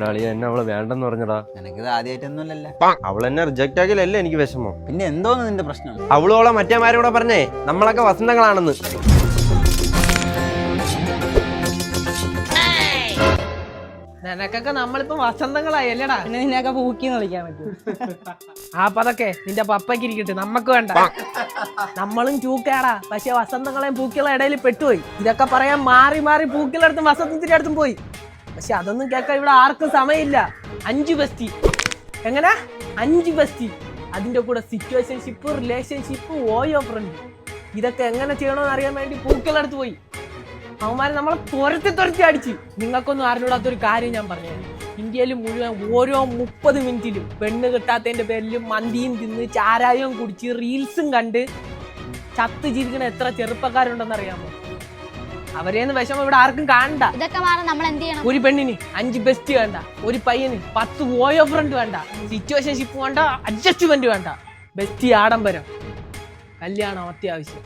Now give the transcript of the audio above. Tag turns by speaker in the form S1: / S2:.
S1: ഡാളിയ എന്നെ അവൾ വേണ്ടെന്ന് പറഞ്ഞടാ.
S2: നിനക്കിത് ആദ്യമായിട്ടൊന്നും
S1: അവൾ എന്നെ റിജക്റ്റ് ആക്കിയല്ലേ എനിക്ക് വിഷമം.
S2: പിന്നെ എന്തോന്ന് നിന്റെ പ്രശ്നം?
S1: അവളോളെ മറ്റേമാരോടെ പറഞ്ഞേ നമ്മളൊക്കെ വസന്തങ്ങളാണെന്ന്.
S3: നിനക്കൊക്കെ നമ്മളിപ്പോ വസന്തങ്ങളായി അല്ലേടാ
S4: പിന്നെ നിന്നെയൊക്കെ പൂക്കി വിളിക്കാൻ പറ്റും
S3: ആ പതൊക്കെ നിന്റെ പപ്പയ്ക്ക് ഇരിക്കട്ടെ നമ്മക്ക് വേണ്ട. നമ്മളും ചൂക്കാടാ പക്ഷെ വസന്തങ്ങളെയും പൂക്കളെ ഇടയിൽ പെട്ടുപോയി. ഇതൊക്കെ പറയാൻ മാറി മാറി പൂക്കളടുത്തും വസന്തത്തിന്റെ അടുത്തും പോയി. പക്ഷെ അതൊന്നും കേൾക്കാൻ ഇവിടെ ആർക്കും സമയമില്ല. അഞ്ച് ബസ്തി. എങ്ങനെ? അഞ്ച് ബസ്തി. അതിന്റെ കൂടെ സിറ്റുവേഷൻഷിപ്പ് റിലേഷൻഷിപ്പ് ഓയോ ഫ്രണ്ട് ഇതൊക്കെ എങ്ങനെ ചെയ്യണമെന്ന് അറിയാൻ വേണ്ടി പൂക്കളടുത്ത് പോയി. അവന്മാരെ നമ്മളെ തുരത്തി തുരത്തി അടിച്ച്. നിങ്ങൾക്കൊന്നും അറിഞ്ഞൂടാത്തൊരു കാര്യം ഞാൻ പറഞ്ഞു ഇന്ത്യയിൽ മുഴുവൻ ഓരോ മുപ്പത് മിനിറ്റിലും പെണ്ണ് കിട്ടാത്തതിന്റെ പേരിൽ മന്തിയും തിന്ന് ചാരായവും കുടിച്ച് റീൽസും കണ്ട് ചത്ത് ജീവിക്കണ എത്ര ചെറുപ്പക്കാരുണ്ടെന്ന് അവരെന്ന് വിഷമം ഇവിടെ ആർക്കും കാണണ്ട.
S5: ഇതൊക്കെ മാറാൻ നമ്മൾ എന്ത് ചെയ്യണം?
S3: ഒരു പെണ്ണിന് അഞ്ച് ബെസ്റ്റ് വേണ്ട. ഒരു പയ്യന് പത്ത് ഓയോ ഫ്രണ്ട് വേണ്ട. സിറ്റുവേഷൻഷിപ്പ് വേണ്ട അഡ്ജസ്റ്റ്മെന്റ് വേണ്ട. ബെസ്റ്റ് ആഡംബരം. കല്യാണം അത്യാവശ്യം.